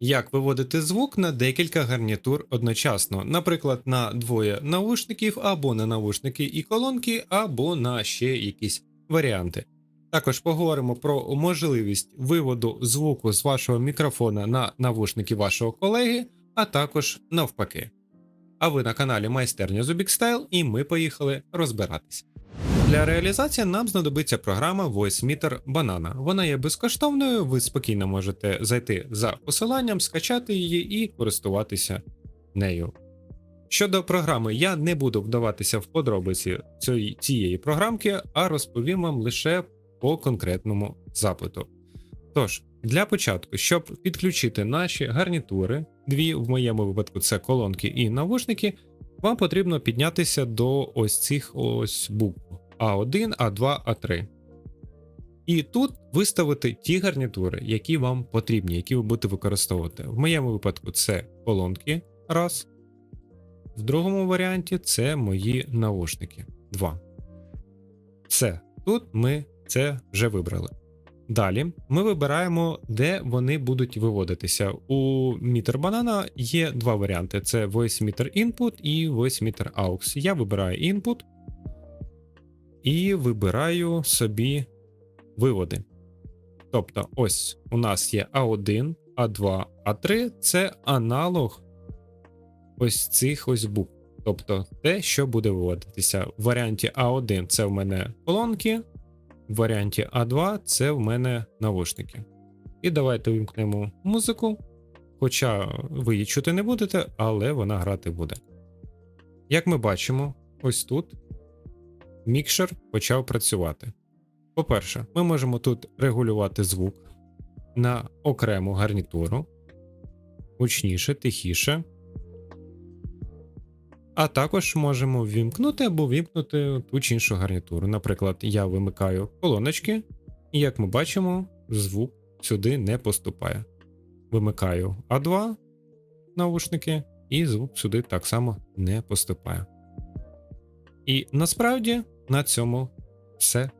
Як виводити звук на декілька гарнітур одночасно, наприклад, на двоє навушників або на навушники і колонки, або на ще якісь варіанти. Також поговоримо про можливість виводу звуку з вашого мікрофона на навушники вашого колеги, а також навпаки. А ви на каналі Майстерня Style і ми поїхали розбиратись. Для реалізації нам знадобиться програма VoiceMeter Banana. Вона є безкоштовною, ви спокійно можете зайти за посиланням, скачати її і користуватися нею. Щодо програми, я не буду вдаватися в подробиці цієї- програмки, а розповім вам лише по конкретному запиту. Тож, для початку, щоб підключити наші гарнітури, дві в моєму випадку це колонки і навушники, вам потрібно піднятися до ось цих ось букв А1, А2, А3. І тут виставити ті гарнітури, які вам потрібні, які ви будете використовувати. В моєму випадку це колонки раз. В другому варіанті це мої наушники. Два. Все. Тут ми це вже вибрали. Далі ми вибираємо, де вони будуть виводитися. У Meter Banana є два варіанти: це Voice Meter Input і Voice Meter AUX. Я вибираю Input і вибираю собі виводи. Тобто, ось у нас є А1, А2, А3 це аналог ось цих ось букв. Тобто те, що буде виводитися. В варіанті А1 це в мене колонки, в варіанті А2 це в мене навушники. І давайте вимкнемо музику. Хоча ви її чути не будете, але вона грати буде. Як ми бачимо, ось тут мікшер почав працювати. По-перше, ми можемо тут регулювати звук на окрему гарнітуру, гучніше, тихіше. А також можемо ввімкнути або вімкнути ту чи іншу гарнітуру. Наприклад, я вимикаю колоночки, і як ми бачимо, звук сюди не поступає. Вимикаю А2 наушники, і звук сюди так само не поступає. І насправді на цьому все.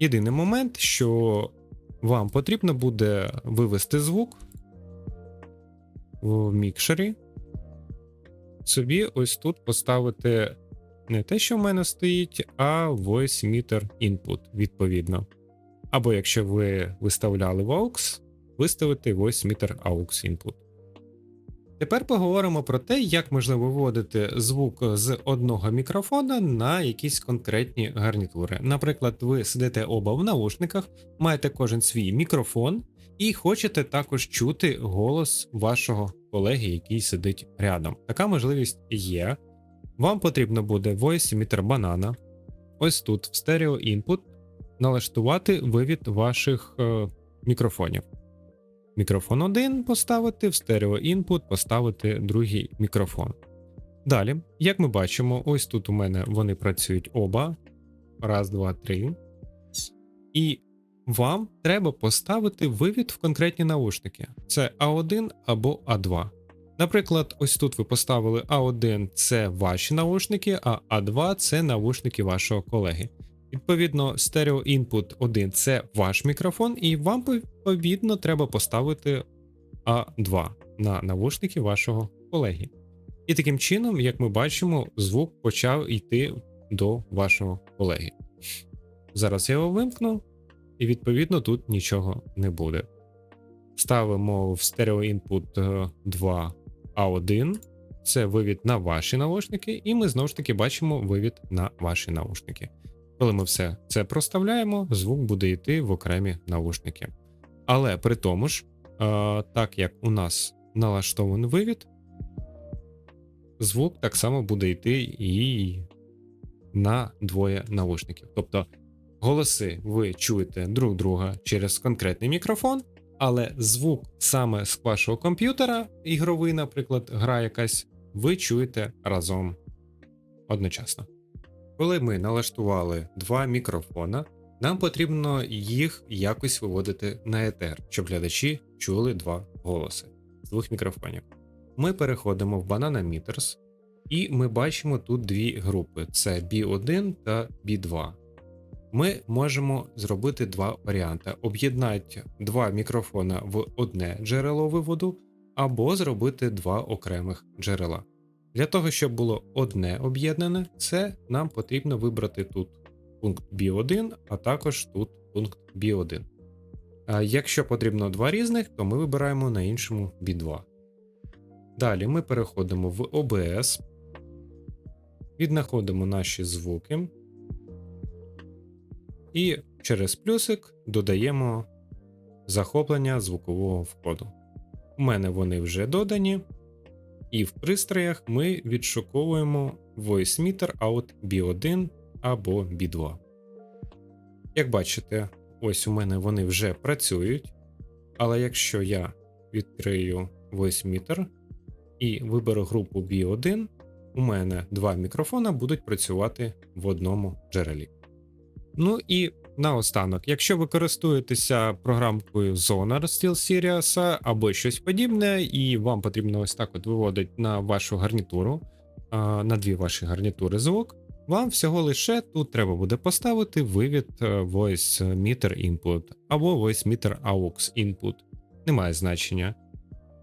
Єдиний момент, що вам потрібно буде вивести звук в мікшері собі ось тут поставити не те, що в мене стоїть, а Voice Meter Input, відповідно. Або якщо ви виставляли в AUX, виставити Voice Meter AUX Input. Тепер поговоримо про те, як можна виводити звук з одного мікрофона на якісь конкретні гарнітури. Наприклад, ви сидите оба в наушниках, маєте кожен свій мікрофон і хочете також чути голос вашого колеги, який сидить рядом. Така можливість є. Вам потрібно буде Voice Emitter Banana. Ось тут, в Stereo Input, налаштувати вивід ваших е, мікрофонів. Мікрофон 1 поставити, в Stereo Input поставити другий мікрофон. Далі, як ми бачимо, ось тут у мене вони працюють оба. Раз, два, три. І вам треба поставити вивід в конкретні наушники. Це А1 або А2. Наприклад, ось тут ви поставили А1 це ваші наушники, а А2 це наушники вашого колеги. Відповідно, Input 1 це ваш мікрофон, і вам відповідно треба поставити А2 на навушники вашого колеги. І таким чином, як ми бачимо, звук почав йти до вашого колеги. Зараз я його вимкну, і відповідно тут нічого не буде. Ставимо в Input е, 2 А1, це вивід на ваші наушники, і ми знову ж таки бачимо вивід на ваші наушники. Коли ми все це проставляємо, звук буде йти в окремі наушники. Але при тому ж, е, так як у нас налаштований вивід, звук так само буде йти і на двоє наушників. Тобто голоси ви чуєте друг друга через конкретний мікрофон, але звук саме з вашого комп'ютера, ігровий, наприклад, гра якась, ви чуєте разом одночасно. Коли ми налаштували два мікрофона, нам потрібно їх якось виводити на етер, щоб глядачі чули два голоси з двох мікрофонів. Ми переходимо в Banana Meters, і ми бачимо тут дві групи: це B1 та B2. ми можемо зробити два варіанти: об'єднати два мікрофона в одне джерело виводу, або зробити два окремих джерела. Для того, щоб було одне об'єднане, це нам потрібно вибрати тут пункт B1, а також тут пункт B1. А якщо потрібно два різних, то ми вибираємо на іншому B2. Далі ми переходимо в OBS, віднаходимо наші звуки і через плюсик додаємо захоплення звукового входу. У мене вони вже додані, і в пристроях ми відшуковуємо Voice Meter Out B1 або B2. Як бачите, ось у мене вони вже працюють. Але якщо я відкрию Voice Meter і виберу групу B1, у мене два мікрофона будуть працювати в одному джерелі. Ну і наостанок, якщо ви користуєтеся програмкою Sonar SteelSeries або щось подібне, і вам потрібно ось так от виводити на вашу гарнітуру, на дві ваші гарнітури звук, вам всього лише тут треба буде поставити вивід е, Voice Meter Input або Voice Meter AUX Input. Немає значення.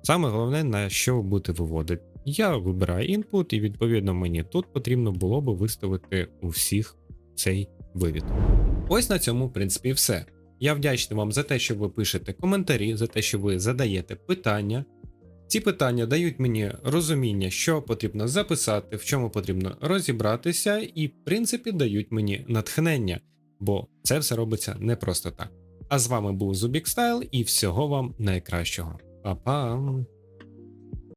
Саме головне, на що ви будете виводити. Я вибираю input, і відповідно мені тут потрібно було би виставити у всіх цей вивід. Ось на цьому, в принципі, все. Я вдячний вам за те, що ви пишете коментарі, за те, що ви задаєте питання. Ці питання дають мені розуміння, що потрібно записати, в чому потрібно розібратися, і, в принципі, дають мені натхнення, бо це все робиться не просто так. А з вами був Зубік Стайл і всього вам найкращого. Па-па!